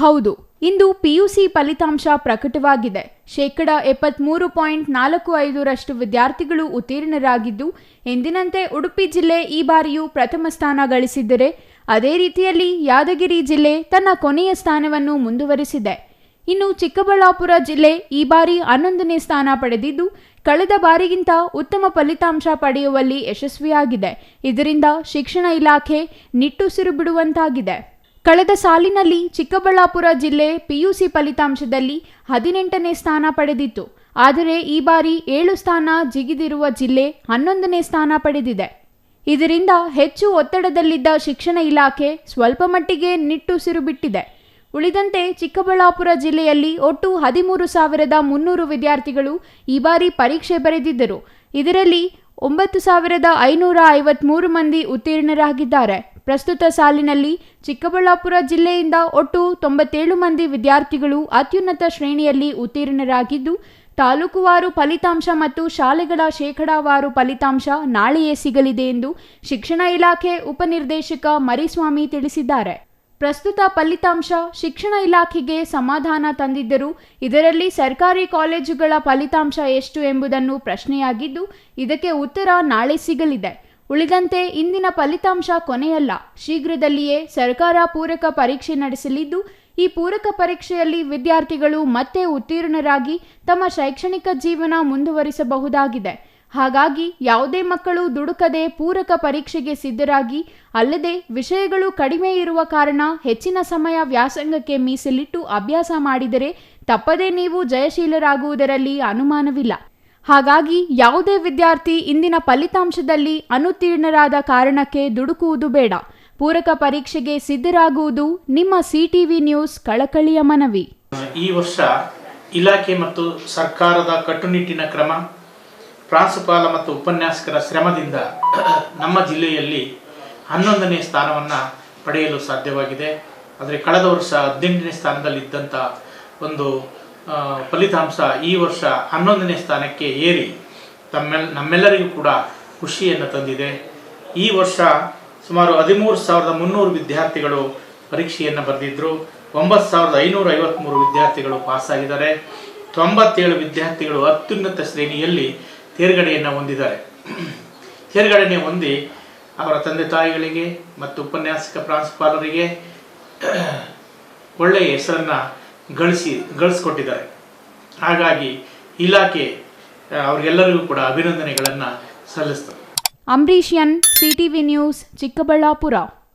ಹೌದು, ಇಂದು ಪಿಯುಸಿ ಫಲಿತಾಂಶ ಪ್ರಕಟವಾಗಿದೆ. ಶೇಕಡ ಎಪ್ಪತ್ಮೂರು ಪಾಯಿಂಟ್ ನಾಲ್ಕು ಐದರಷ್ಟು ವಿದ್ಯಾರ್ಥಿಗಳು ಉತ್ತೀರ್ಣರಾಗಿದ್ದು, ಎಂದಿನಂತೆ ಉಡುಪಿ ಜಿಲ್ಲೆ ಈ ಬಾರಿಯೂ ಪ್ರಥಮ ಸ್ಥಾನ ಗಳಿಸಿದ್ದರೆ, ಅದೇ ರೀತಿಯಲ್ಲಿ ಯಾದಗಿರಿ ಜಿಲ್ಲೆ ತನ್ನ ಕೊನೆಯ ಸ್ಥಾನವನ್ನು ಮುಂದುವರಿಸಿದೆ. ಇನ್ನು ಚಿಕ್ಕಬಳ್ಳಾಪುರ ಜಿಲ್ಲೆ ಈ ಬಾರಿ ಹನ್ನೊಂದನೇ ಸ್ಥಾನ ಪಡೆದಿದ್ದು, ಕಳೆದ ಬಾರಿಗಿಂತ ಉತ್ತಮ ಫಲಿತಾಂಶ ಪಡೆಯುವಲ್ಲಿ ಯಶಸ್ವಿಯಾಗಿದೆ. ಇದರಿಂದ ಶಿಕ್ಷಣ ಇಲಾಖೆ ನಿಟ್ಟುಸಿರು ಬಿಡುವಂತಾಗಿದೆ. ಕಳೆದ ಸಾಲಿನಲ್ಲಿ ಚಿಕ್ಕಬಳ್ಳಾಪುರ ಜಿಲ್ಲೆ ಪಿಯುಸಿ ಫಲಿತಾಂಶದಲ್ಲಿ ಹದಿನೆಂಟನೇ ಸ್ಥಾನ ಪಡೆದಿತ್ತು. ಆದರೆ ಈ ಬಾರಿ ಏಳು ಸ್ಥಾನ ಜಿಗಿದಿರುವ ಜಿಲ್ಲೆ ಹನ್ನೊಂದನೇ ಸ್ಥಾನ ಪಡೆದಿದೆ. ಇದರಿಂದ ಹೆಚ್ಚು ಒತ್ತಡದಲ್ಲಿದ್ದ ಶಿಕ್ಷಣ ಇಲಾಖೆ ಸ್ವಲ್ಪ ಮಟ್ಟಿಗೆ ನಿಟ್ಟುಸಿರು ಬಿಟ್ಟಿದೆ ಉಳಿದಂತೆ ಚಿಕ್ಕಬಳ್ಳಾಪುರ ಜಿಲ್ಲೆಯಲ್ಲಿ ಒಟ್ಟು ಹದಿಮೂರು ಸಾವಿರದ ಮುನ್ನೂರು ವಿದ್ಯಾರ್ಥಿಗಳು ಈ ಬಾರಿ ಪರೀಕ್ಷೆ ಬರೆದಿದ್ದರು. ಇದರಲ್ಲಿ ಒಂಬತ್ತು ಸಾವಿರದ ಐನೂರ ಐವತ್ಮೂರು ಮಂದಿ ಉತ್ತೀರ್ಣರಾಗಿದ್ದಾರೆ. ಪ್ರಸ್ತುತ ಸಾಲಿನಲ್ಲಿ ಚಿಕ್ಕಬಳ್ಳಾಪುರ ಜಿಲ್ಲೆಯಿಂದ ಒಟ್ಟು ತೊಂಬತ್ತೇಳು ಮಂದಿ ವಿದ್ಯಾರ್ಥಿಗಳು ಅತ್ಯುನ್ನತ ಶ್ರೇಣಿಯಲ್ಲಿ ಉತ್ತೀರ್ಣರಾಗಿದ್ದು ತಾಲೂಕುವಾರು ಫಲಿತಾಂಶ ಮತ್ತು ಶಾಲೆಗಳ ಶೇಕಡಾವಾರು ಫಲಿತಾಂಶ ನಾಳೆಯೇ ಸಿಗಲಿದೆ ಎಂದು ಶಿಕ್ಷಣ ಇಲಾಖೆ ಉಪನಿರ್ದೇಶಕ ಮರಿಸ್ವಾಮಿ ತಿಳಿಸಿದ್ದಾರೆ. ಪ್ರಸ್ತುತ ಫಲಿತಾಂಶ ಶಿಕ್ಷಣ ಇಲಾಖೆಗೆ ಸಮಾಧಾನ ತಂದಿದ್ದರೂ, ಇದರಲ್ಲಿ ಸರ್ಕಾರಿ ಕಾಲೇಜುಗಳ ಫಲಿತಾಂಶ ಎಷ್ಟು ಎಂಬುದನ್ನು ಪ್ರಶ್ನೆಯಾಗಿದ್ದು, ಇದಕ್ಕೆ ಉತ್ತರ ನಾಳೆ ಸಿಗಲಿದೆ. ಉಳಿದಂತೆ ಇಂದಿನ ಫಲಿತಾಂಶ ಕೊನೆಯಲ್ಲ. ಶೀಘ್ರದಲ್ಲಿಯೇ ಸರ್ಕಾರ ಪೂರಕ ಪರೀಕ್ಷೆ ನಡೆಸಲಿದ್ದು, ಈ ಪೂರಕ ಪರೀಕ್ಷೆಯಲ್ಲಿ ವಿದ್ಯಾರ್ಥಿಗಳು ಮತ್ತೆ ಉತ್ತೀರ್ಣರಾಗಿ ತಮ್ಮ ಶೈಕ್ಷಣಿಕ ಜೀವನ ಮುಂದುವರಿಸಬಹುದಾಗಿದೆ. ಹಾಗಾಗಿ ಯಾವುದೇ ಮಕ್ಕಳು ದುಡುಕದೆ ಪೂರಕ ಪರೀಕ್ಷೆಗೆ ಸಿದ್ಧರಾಗಿ, ಅಲ್ಲದೆ ವಿಷಯಗಳು ಕಡಿಮೆ ಇರುವ ಕಾರಣ ಹೆಚ್ಚಿನ ಸಮಯ ವ್ಯಾಸಂಗಕ್ಕೆ ಮೀಸಲಿಟ್ಟು ಅಭ್ಯಾಸ ಮಾಡಿದರೆ ತಪ್ಪದೇ ನೀವು ಜಯಶೀಲರಾಗುವುದರಲ್ಲಿ ಅನುಮಾನವಿಲ್ಲ. ಹಾಗಾಗಿ ಯಾವುದೇ ವಿದ್ಯಾರ್ಥಿ ಇಂದಿನ ಫಲಿತಾಂಶದಲ್ಲಿ ಅನುತ್ತೀರ್ಣರಾದ ಕಾರಣಕ್ಕೆ ದುಡುಕುವುದು ಬೇಡ. ಪೂರಕ ಪರೀಕ್ಷೆಗೆ ಸಿದ್ಧರಾಗುವುದು ನಿಮ್ಮ ಸಿಟಿವಿ ನ್ಯೂಸ್ ಕಳಕಳಿಯ ಮನವಿ. ಈ ವರ್ಷ ಇಲಾಖೆ ಮತ್ತು ಸರ್ಕಾರದ ಕಟ್ಟುನಿಟ್ಟಿನ ಕ್ರಮ, ಪ್ರಾಂಶುಪಾಲ ಮತ್ತು ಉಪನ್ಯಾಸಕರ ಶ್ರಮದಿಂದ ನಮ್ಮ ಜಿಲ್ಲೆಯಲ್ಲಿ ಹನ್ನೊಂದನೇ ಸ್ಥಾನವನ್ನು ಪಡೆಯಲು ಸಾಧ್ಯವಾಗಿದೆ. ಆದರೆ ಕಳೆದ ವರ್ಷ ಹದಿನೆಂಟನೇ ಸ್ಥಾನದಲ್ಲಿದ್ದಂಥ ಒಂದು ಫಲಿತಾಂಶ ಈ ವರ್ಷ ಹನ್ನೊಂದನೇ ಸ್ಥಾನಕ್ಕೆ ಏರಿ ತಮ್ಮೆಲ್, ನಮ್ಮೆಲ್ಲರಿಗೂ ಕೂಡ ಖುಷಿಯನ್ನು ತಂದಿದೆ. ಈ ವರ್ಷ ಸುಮಾರು ಹದಿಮೂರು ಸಾವಿರದ ಮುನ್ನೂರು ವಿದ್ಯಾರ್ಥಿಗಳು ಪರೀಕ್ಷೆಯನ್ನು ಬರೆದಿದ್ದರು ಒಂಬತ್ತು ಸಾವಿರದ ಐನೂರ ಐವತ್ತ್ಮೂರು ವಿದ್ಯಾರ್ಥಿಗಳು ಪಾಸಾಗಿದ್ದಾರೆ ತೊಂಬತ್ತೇಳು ವಿದ್ಯಾರ್ಥಿಗಳು ಅತ್ಯುನ್ನತ ಶ್ರೇಣಿಯಲ್ಲಿ ತೇರ್ಗಡೆಯನ್ನು ಹೊಂದಿದ್ದಾರೆ. ತೇರ್ಗಡೆಯನ್ನು ಹೊಂದಿ ಅವರ ತಂದೆ ತಾಯಿಗಳಿಗೆ ಮತ್ತು ಉಪನ್ಯಾಸಕ, ಪ್ರಾಂಶುಪಾಲರಿಗೆ ಒಳ್ಳೆಯ ಹೆಸರನ್ನು ಗಳಿಸಿ ಗಳಿಸ್ಕೊಟ್ಟಿದ್ದಾರೆ. ಹಾಗಾಗಿ ಇಲಾಖೆ ಅವರಿಗೆಲ್ಲರಿಗೂ ಕೂಡ ಅಭಿನಂದನೆಗಳನ್ನು ಸಲ್ಲಿಸ್ತದೆ. Ambareesh N CTV news Chikkaballapura.